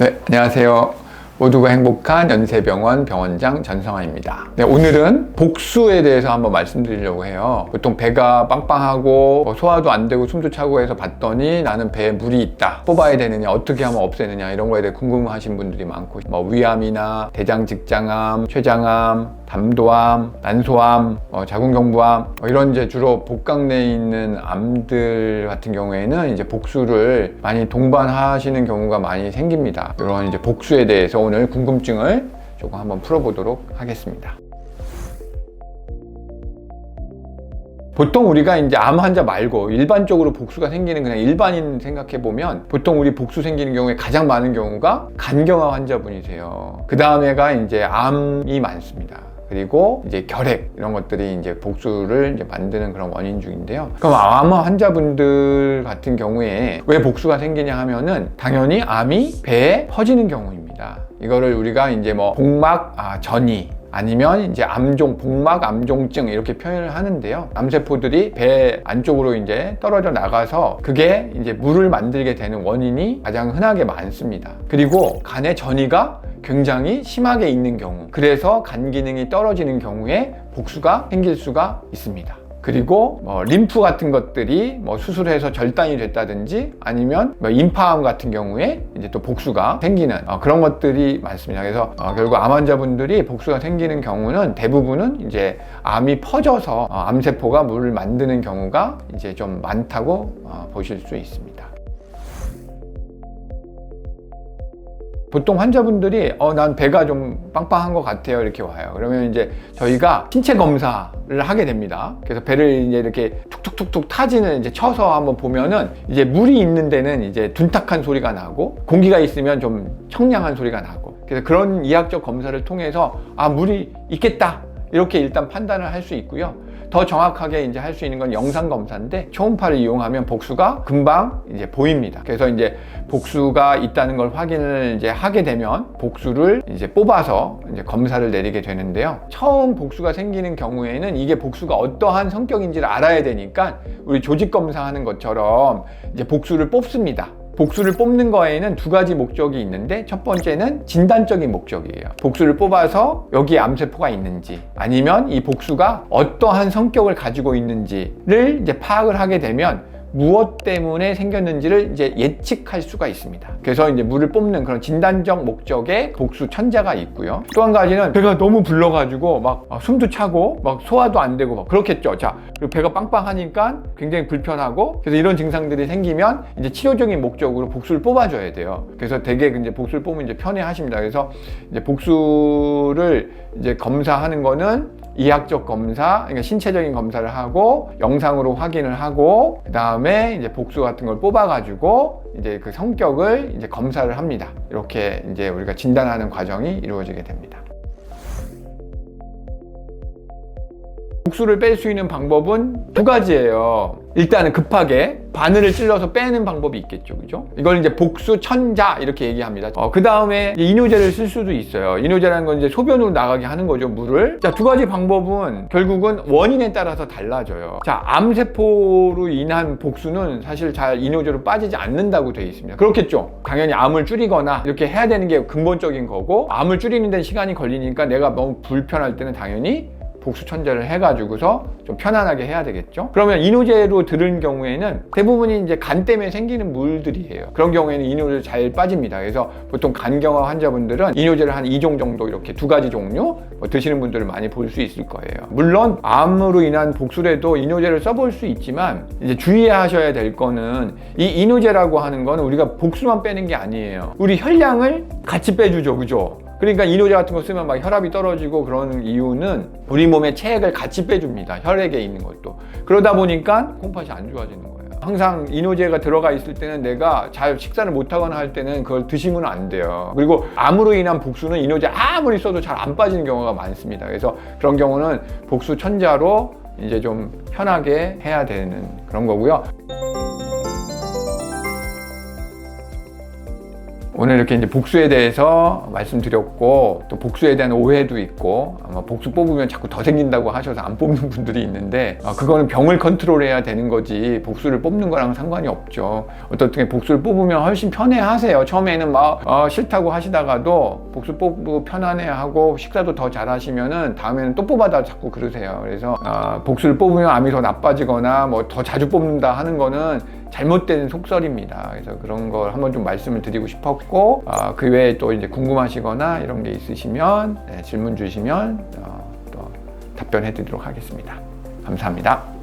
네, 안녕하세요. 모두가 행복한 연세병원 병원장 전성환입니다. 네, 오늘은 복수에 대해서 한번 말씀드리려고 해요. 보통 배가 빵빵하고 뭐 소화도 안 되고 숨도 차고 해서 봤더니 나는 배에 물이 있다. 뽑아야 되느냐, 어떻게 하면 없애느냐 이런 거에 대해 궁금하신 분들이 많고 뭐 위암이나 대장 직장암, 췌장암, 담도암, 난소암, 어, 자궁경부암 어, 이런 이제 주로 복강 내에 있는 암들 같은 경우에는 이제 복수를 많이 동반하시는 경우가 많이 생깁니다. 이런 이제 복수에 대해서 오늘 궁금증을 조금 한번 풀어보도록 하겠습니다. 보통 우리가 이제 암 환자 말고 일반적으로 복수가 생기는 그냥 일반인 생각해 보면 보통 우리 복수 생기는 경우에 가장 많은 경우가 간경화 환자분이세요. 그 다음에가 이제 암이 많습니다. 그리고 이제 결핵 이런 것들이 이제 복수를 이제 만드는 그런 원인 중인데요. 그럼 암 환자분들 같은 경우에 왜 복수가 생기냐 하면은 당연히 암이 배에 퍼지는 경우입니다. 이거를 우리가 이제 뭐 복막 아, 전이 아니면 이제 암종, 복막 암종증 이렇게 표현을 하는데요. 암세포들이 배 안쪽으로 이제 떨어져 나가서 그게 이제 물을 만들게 되는 원인이 가장 흔하게 많습니다. 그리고 간의 전이가 굉장히 심하게 있는 경우, 그래서 간 기능이 떨어지는 경우에 복수가 생길 수가 있습니다. 그리고 뭐 림프 같은 것들이 뭐 수술해서 절단이 됐다든지 아니면 뭐 임파암 같은 경우에 이제 또 복수가 생기는 어, 그런 것들이 많습니다. 그래서 어, 결국 암 환자분들이 복수가 생기는 경우는 대부분은 이제 암이 퍼져서 어, 암세포가 물을 만드는 경우가 이제 좀 많다고 어, 보실 수 있습니다. 보통 환자분들이 어 난 배가 좀 빵빵한 것 같아요. 이렇게 와요. 그러면 이제 저희가 신체 검사를 하게 됩니다. 그래서 배를 이제 이렇게 툭툭툭툭 타지는 이제 쳐서 한번 보면은 이제 물이 있는 데는 이제 둔탁한 소리가 나고 공기가 있으면 좀 청량한 소리가 나고. 그래서 그런 이학적 검사를 통해서 아 물이 있겠다. 이렇게 일단 판단을 할 수 있고요. 더 정확하게 이제 할 수 있는 건 영상 검사인데 초음파를 이용하면 복수가 금방 이제 보입니다. 그래서 이제 복수가 있다는 걸 확인을 이제 하게 되면 복수를 이제 뽑아서 이제 검사를 내리게 되는데요. 처음 복수가 생기는 경우에는 이게 복수가 어떠한 성격인지를 알아야 되니까 우리 조직 검사하는 것처럼 이제 복수를 뽑습니다. 복수를 뽑는 거에는 두 가지 목적이 있는데 첫 번째는 진단적인 목적이에요. 복수를 뽑아서 여기에 암세포가 있는지 아니면 이 복수가 어떠한 성격을 가지고 있는지를 이제 파악을 하게 되면 무엇 때문에 생겼는지를 이제 예측할 수가 있습니다. 그래서 이제 물을 뽑는 그런 진단적 목적의 복수 천자가 있고요. 또 한 가지는 배가 너무 불러가지고 막 아, 숨도 차고 막 소화도 안 되고 막 그렇겠죠. 자, 그리고 배가 빵빵하니까 굉장히 불편하고 그래서 이런 증상들이 생기면 이제 치료적인 목적으로 복수를 뽑아줘야 돼요. 그래서 되게 이제 복수를 뽑으면 이제 편해하십니다. 그래서 이제 복수를 이제 검사하는 거는 이학적 검사, 그러니까 신체적인 검사를 하고 영상으로 확인을 하고 그 다음에 이제 복수 같은 걸 뽑아 가지고 이제 그 성격을 이제 검사를 합니다. 이렇게 이제 우리가 진단하는 과정이 이루어지게 됩니다. 복수를 뺄 수 있는 방법은 두 가지예요. 일단은 급하게 바늘을 찔러서 빼는 방법이 있겠죠. 그죠? 이걸 이제 복수 천자 이렇게 얘기합니다. 어, 그 다음에 이노제를 쓸 수도 있어요. 이노제라는 건 이제 소변으로 나가게 하는 거죠. 물을. 자, 두 가지 방법은 결국은 원인에 따라서 달라져요. 자, 암세포로 인한 복수는 사실 잘 이노제로 빠지지 않는다고 되어 있습니다. 그렇겠죠? 당연히 암을 줄이거나 이렇게 해야 되는 게 근본적인 거고 암을 줄이는 데는 시간이 걸리니까 내가 너무 불편할 때는 당연히 복수 천재를 해가지고서 좀 편안하게 해야 되겠죠. 그러면 이노제로 들은 경우에는 대부분이 이제 간 때문에 생기는 물들이에요. 그런 경우에는 이노제 잘 빠집니다. 그래서 보통 간경화 환자분들은 이노제를 한 2종 정도 이렇게 두 가지 종류 뭐 드시는 분들을 많이 볼 수 있을 거예요. 물론 암으로 인한 복수라도 이노제를 써볼 수 있지만 이제 주의하셔야 될 거는 이 이노제라고 하는 건 우리가 복수만 빼는 게 아니에요. 우리 혈량을 같이 빼주죠, 그죠? 그러니까 이노제 같은 거 쓰면 막 혈압이 떨어지고 그런 이유는 우리 몸에 체액을 같이 빼줍니다. 혈액에 있는 것도. 그러다 보니까 콩팥이 안 좋아지는 거예요. 항상 이노제가 들어가 있을 때는 내가 잘 식사를 못하거나 할 때는 그걸 드시면 안 돼요. 그리고 암으로 인한 복수는 이노제 아무리 써도 잘 안 빠지는 경우가 많습니다. 그래서 그런 경우는 복수 천자로 이제 좀 편하게 해야 되는 그런 거고요. 오늘 이렇게 이제 복수에 대해서 말씀드렸고 또 복수에 대한 오해도 있고 아마 복수 뽑으면 자꾸 더 생긴다고 하셔서 안 뽑는 분들이 있는데 아, 그거는 병을 컨트롤해야 되는 거지 복수를 뽑는 거랑 상관이 없죠. 어떻게 복수를 뽑으면 훨씬 편해하세요. 처음에는 막 어, 싫다고 하시다가도 복수 뽑고 편안해하고 식사도 더 잘하시면은 다음에는 또 뽑아다 자꾸 그러세요. 그래서 아, 복수를 뽑으면 암이 더 나빠지거나 뭐 더 자주 뽑는다 하는 거는 잘못된 속설입니다. 그래서 그런 걸 한번 좀 말씀을 드리고 싶었고 아, 그 외에 또 이제 궁금하시거나 이런 게 있으시면 네, 질문 주시면 어, 또 답변해 드리도록 하겠습니다. 감사합니다.